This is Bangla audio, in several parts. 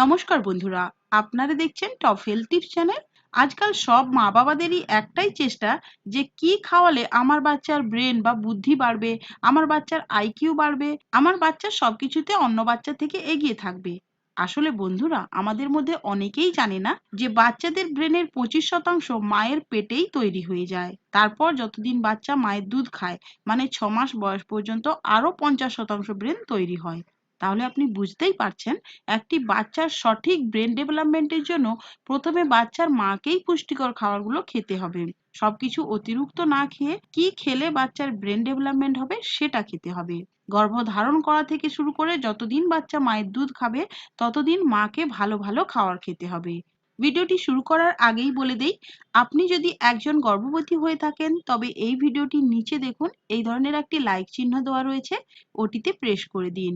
নমস্কার বন্ধুরা, আপনারা দেখছেন টপ হেলথ টিপস চ্যানেল আজকাল সব মা বাবাদেরই একটাই চেষ্টা যে কি খাওয়ালে আমার বাচ্চার ব্রেন বা বুদ্ধি বাড়বে, আমার বাচ্চার আইকিউ বাড়বে, আমার বাচ্চা সবকিছুতে অন্য বাচ্চা থেকে এগিয়ে থাকবে। আসলে বন্ধুরা, আমাদের মধ্যে অনেকেই জানে না যে বাচ্চাদের ব্রেনের পঁচিশ শতাংশ মায়ের পেটেই তৈরি হয়ে যায়। তারপর যতদিন বাচ্চা মায়ের দুধ খায় মানে ছ মাস বয়স পর্যন্ত আরও পঞ্চাশ শতাংশ ব্রেন তৈরি হয়। তাহলে আপনি বুঝতেই পারছেন একটি বাচ্চার সঠিক ব্রেন ডেভেলপমেন্টের জন্য প্রথমে বাচ্চার মাকেই পুষ্টিকর খাবারগুলো খেতে হবে। সবকিছু অতিরিক্ত না খেয়ে কি খেলে বাচ্চার ব্রেন ডেভেলপমেন্ট হবে সেটা খেতে হবে। গর্ভধারণ করা থেকে শুরু করে যতদিন বাচ্চা মায়ের দুধ খাবে, ততদিন মাকে ভালো ভালো খাবার খেতে হবে। ভিডিওটি শুরু করার আগেই বলে দেই, আপনি যদি একজন গর্ভবতী হয়ে থাকেন, তবে এই ভিডিওটির নিচে দেখুন এই ধরনের একটি লাইক চিহ্ন দেওয়া রয়েছে, ওটিতে প্রেস করে দিন।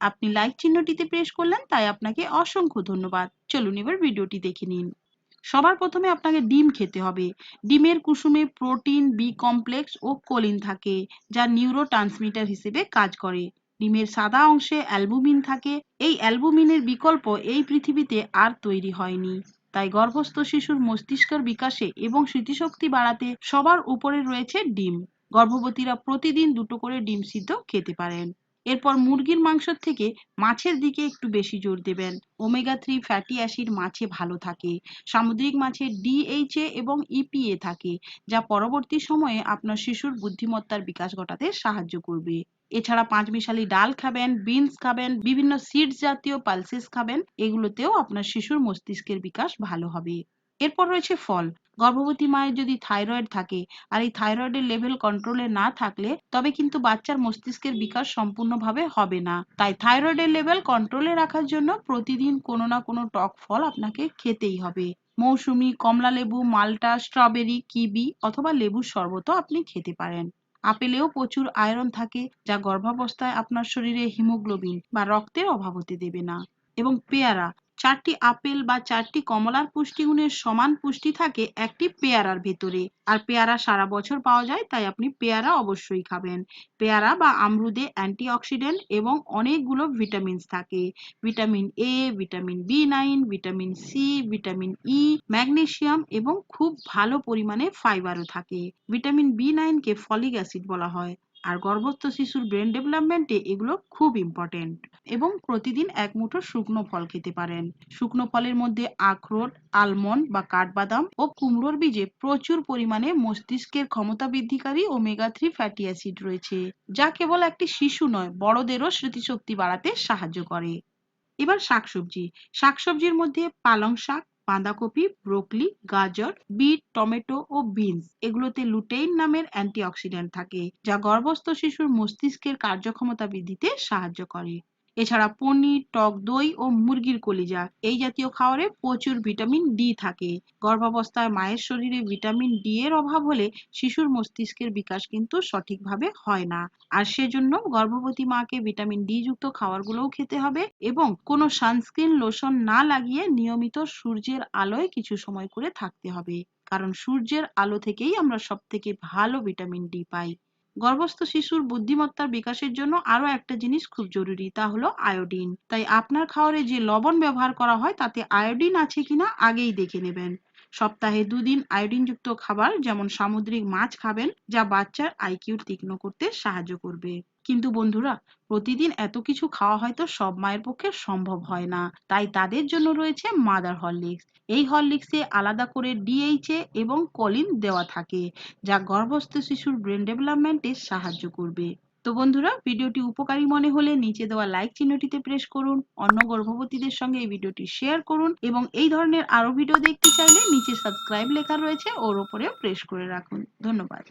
আপনি লাইক চিহ্নটিতে প্রেস করলেন, তাই আপনাকে অসংখ্য ধন্যবাদ। চলুন এবার ভিডিওটি দেখে নিন। সবার প্রথমে আপনাকে ডিম খেতে হবে। ডিমের কুসুমে প্রোটিন বি কমপ্লেক্স ও কোলিন থাকে, যা নিউরো ট্রান্সমিটার হিসেবে কাজ করে। ডিমের সাদা অংশে অ্যালবুমিন থাকে। এই অ্যালবুমিনের বিকল্প এই পৃথিবীতে আর তৈরি হয়নি। তাই গর্ভস্থ শিশুর মস্তিষ্কের বিকাশে এবং স্মৃতিশক্তি বাড়াতে সবার উপরে রয়েছে ডিম। গর্ভবতীরা প্রতিদিন দুটো করে ডিম সিদ্ধ খেতে পারেন। এরপর মুরগির মাংস থেকে মাছের দিকে একটু বেশি জোর দেবেন। ওমেগা থ্রি ফ্যাটি অ্যাসিড মাছে ভালো থাকে। সামুদ্রিক মাছে ডিএইচএ এবং ইপিএ থাকে, যা পরবর্তী সময়ে আপনার শিশুর বুদ্ধিমত্তার বিকাশ ঘটাতে সাহায্য করবে। এছাড়া পাঁচ মিশালি ডাল খাবেন, বিনস খাবেন, বিভিন্ন সিডস জাতীয় পালসেস খাবেন, এগুলোতেও আপনার শিশুর মস্তিষ্কের বিকাশ ভালো হবে। এরপর রয়েছে ফল। গর্ভবতী মায়ের যদি থাইরয়েড থাকে আর এই থাইরয়েডের লেভেল কন্ট্রোলে না থাকলে তবে কিন্তু বাচ্চার মস্তিষ্কের বিকাশ সম্পূর্ণভাবে হবে না। তাই থাইরয়েডের লেভেল কন্ট্রোলে রাখার জন্য প্রতিদিন কোনো না কোনো টক ফল আপনাকে খেতেই হবে। মৌসুমি, কমলা লেবু, মাল্টা স্ট্রবেরি কিবি অথবা লেবুর শরবতও আপনি খেতে পারেন। আপেলেও প্রচুর আয়রন থাকে যা গর্ভাবস্থায় আপনার শরীরে হিমোগ্লোবিন বা রক্তের অভাব হতে দেবে না। এবং পেয়ারা চারটি আপেল বা চারটি কমলার পুষ্টিগুণের সমান পুষ্টি থাকে একটি পেয়ারার ভেতরে। আর পেয়ারা সারা বছর পাওয়া যায়, তাই আপনি পেয়ারা অবশ্যই খাবেন। পেয়ারা বা আমরুদে অ্যান্টিঅক্সিডেন্ট এবং অনেকগুলো ভিটামিনস থাকে। Vitamin A vitamin B nine vitamin C vitamin E magnesium এবং খুব ভালো পরিমাণে ফাইবারও থাকে। ভিটামিন বি নাইনকে ফলিক অ্যাসিড বলা হয়। আর গর্ভস্থ শিশুর ব্রেন ডেভেলপমেন্টে এগুলো খুব ইম্পর্টেন্ট এবং প্রতিদিন এক মুঠো শুকনো ফল খেতে পারেন। শুকনো ফলের মধ্যে আখরোট আলমন্ড বা কাঠবাদাম ও কুমড়োর বীজে প্রচুর পরিমাণে মস্তিষ্কের ক্ষমতা বৃদ্ধিকারী ওমেগা থ্রি ফ্যাটি অ্যাসিড রয়েছে, যা কেবল একটি শিশু নয়, বড়দেরও স্মৃতিশক্তি বাড়াতে সাহায্য করে। এবার শাকসবজি। শাকসবজির মধ্যে পালং শাক বাঁধাকপি, ব্রোকলি, গাজর, বিট, টমেটো ও বিনস। এগুলোতে লুটেইন নামের অ্যান্টিঅক্সিডেন্ট থাকে, যা গর্ভস্থ শিশুর মস্তিষ্কের কার্যক্ষমতা বৃদ্ধিতে সাহায্য করে। এছাড়া পনির, টক দই ও মুরগির কলিজা এই জাতীয় খাবারে প্রচুর ভিটামিন ডি থাকে। গর্ভাবস্থায় মায়ের শরীরে ভিটামিন ডি এর অভাব হলে শিশুর মস্তিষ্কের বিকাশ কিন্তু সঠিকভাবে হয় না। আর সেজন্য গর্ভবতী মাকে ভিটামিন ডি যুক্ত খাবারগুলোও খেতে হবে এবং কোনো সানস্ক্রিন লোশন না লাগিয়ে নিয়মিত সূর্যের আলোয় কিছু সময় করে থাকতে হবে। কারণ সূর্যের আলো থেকেই আমরা সব থেকে ভালো ভিটামিন ডি পাই। গর্ভস্থ শিশুর বুদ্ধিমত্তার বিকাশের জন্য আরও একটা জিনিস খুব জরুরি, তা হলো আয়োডিন। তাই আপনার খাওয়ারে যে লবণ ব্যবহার করা হয়, তাতে আয়োডিন আছে কিনা আগেই দেখে নেবেন। সপ্তাহে দুদিন আয়োডিনযুক্ত খাবার, যেমন সামুদ্রিক মাছ খাবেন, যা বাচ্চার আইকিউ তীক্ষ্ণ করতে সাহায্য করবে। কিন্তু বন্ধুরা, প্রতিদিন এত কিছু খাওয়া হয়তো সব মায়ের পক্ষে সম্ভব হয় না। তাই তাদের জন্য রয়েছে মাদার হরলিক্স এই হরলিক্সে আলাদা করে ডিএইচএ এবং কলিন দেওয়া থাকে, যা গর্ভস্থ শিশুর ব্রেন ডেভেলপমেন্টে সাহায্য করবে। তো বন্ধুরা, ভিডিওটি উপকারী মনে হলে নিচে দেওয়া লাইক চিহ্নটিতে প্রেস করুন, অন্য গর্ভবতীদের সঙ্গে এই ভিডিওটি শেয়ার করুন এবং এই ধরনের আরও ভিডিও দেখতে চাইলে নিচে সাবস্ক্রাইব লেখা রয়েছে, ওর উপরেও প্রেস করে রাখুন। ধন্যবাদ।